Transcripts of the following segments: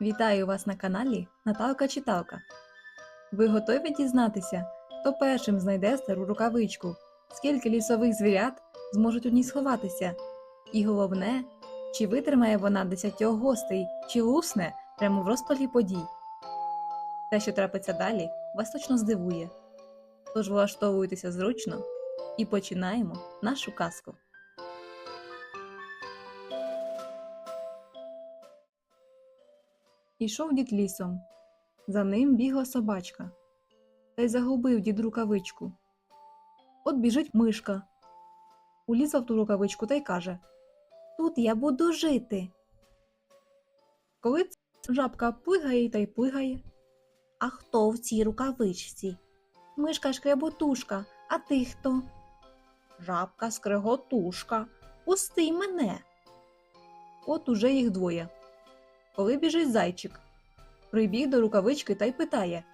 Вітаю вас на каналі Наталка Читалка. Ви готові дізнатися, хто першим знайде стару рукавичку, скільки лісових звірят зможуть у ній сховатися? І головне, чи витримає вона десятьох гостей, чи лусне прямо в розпалі подій? Те, що трапиться далі, вас точно здивує. Тож влаштовуйтеся зручно і починаємо нашу казку. Ішов дід лісом. За ним бігла собачка. Та й загубив дід рукавичку. От біжить мишка. Улізла в ту рукавичку та й каже Тут я буду жити. Коли жабка плигає та й плигає. А хто в цій рукавичці? Мишка шкреботушка, а ти хто? Жабка скреготушка. Пусти мене. От уже їх двоє. Коли біжить зайчик, прибіг до рукавички та й питає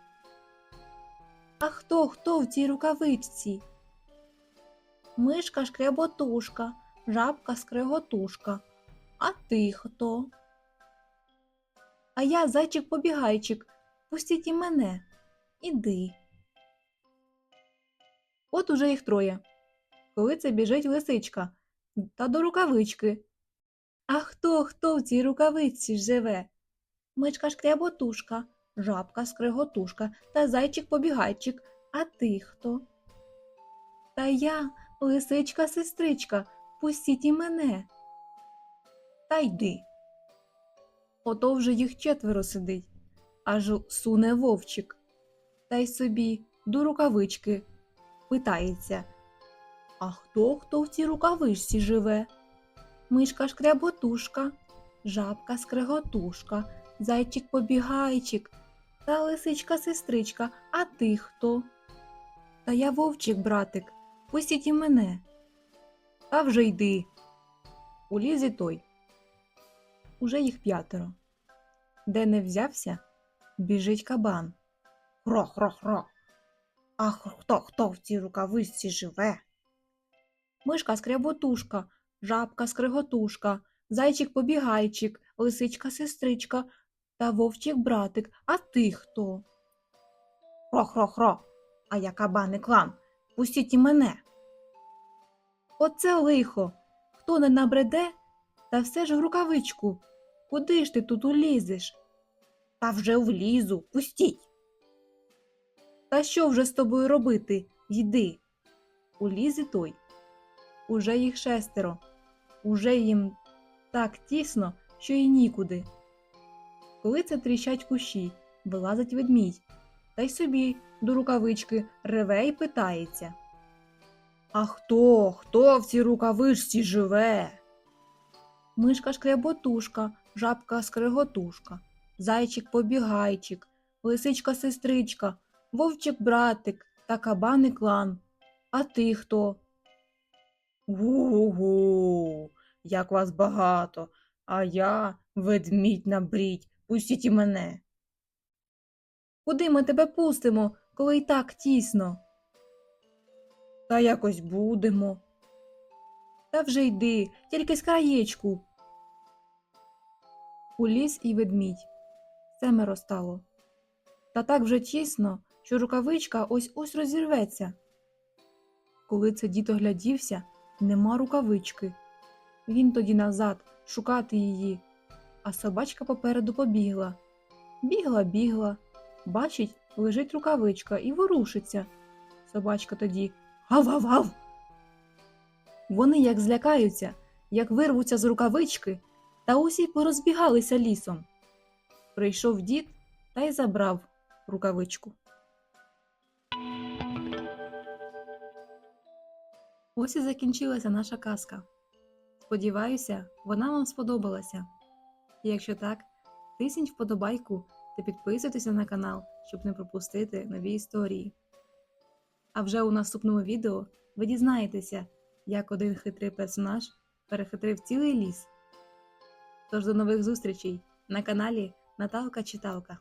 А хто хто в цій рукавичці? Мишка шкреботушка, жабка скреготушка. А ти хто? А я зайчик побігайчик. Пустіть і мене. Іди. От уже їх троє. Коли це біжить лисичка та до рукавички. А хто хто в цій рукавиці живе? Мичка шкряботушка, жабка скреготушка та зайчик побігайчик. А ти хто? Та я, лисичка сестричка, пустіть і мене. Та йди. Ото вже їх четверо сидить, аж суне вовчик. Та й собі до рукавички питається. А хто хто в цій рукавичці живе? Мишка шкряботушка, жабка скреготушка, зайчик побігайчик та лисичка сестричка, а ти хто? Та я вовчик, братик, пустіть і мене. Та вже йди. У лізі той. Уже їх п'ятеро. Де не взявся, біжить кабан. Хро-хро-хро. А хто хто в цій рукавичці живе? Мишка скряботушка, жабка скриготушка, зайчик побігайчик, лисичка сестричка та вовчик братик. А ти хто? Хро-хро-хро, а я кабаний клан. Пустіть і мене. Оце лихо. Хто не набреде, та все ж в рукавичку. Куди ж ти тут улізеш? Та вже влізу, пустіть. Та що вже з тобою робити? Йди. Уліз і той. Уже їх шестеро. Уже їм так тісно, що й нікуди. Коли це тріщать кущі, вилазить ведмідь, та й собі до рукавички реве й питається. А хто, хто в цій рукавичці живе? Мишка шкряботушка, жабка скреготушка, зайчик побігайчик, лисичка сестричка, вовчик братик та кабаний клан. А ти хто? Гу-гу, як вас багато, а я ведмідь на брідь, пустіть і мене. Куди ми тебе пустимо, коли й так тісно? Та якось будемо. Та вже йди, тільки з краєчку. Уліз і ведмідь. Семеро стало. Та так вже тісно, що рукавичка ось ось розірветься. Коли це дід оглядівся, нема рукавички. Він тоді назад шукати її, а собачка попереду побігла. Бігла, бігла, бачить, лежить рукавичка і ворушиться. Собачка тоді гав-гав-гав. Вони як злякаються, як вирвуться з рукавички, та усі порозбігалися лісом. Прийшов дід та й забрав рукавичку. Ось і закінчилася наша казка. Сподіваюся, вона вам сподобалася. Якщо так, тисніть вподобайку та підписуйтеся на канал, щоб не пропустити нові історії. А вже у наступному відео ви дізнаєтеся, як один хитрий персонаж перехитрив цілий ліс. Тож до нових зустрічей на каналі Наталка Читалка.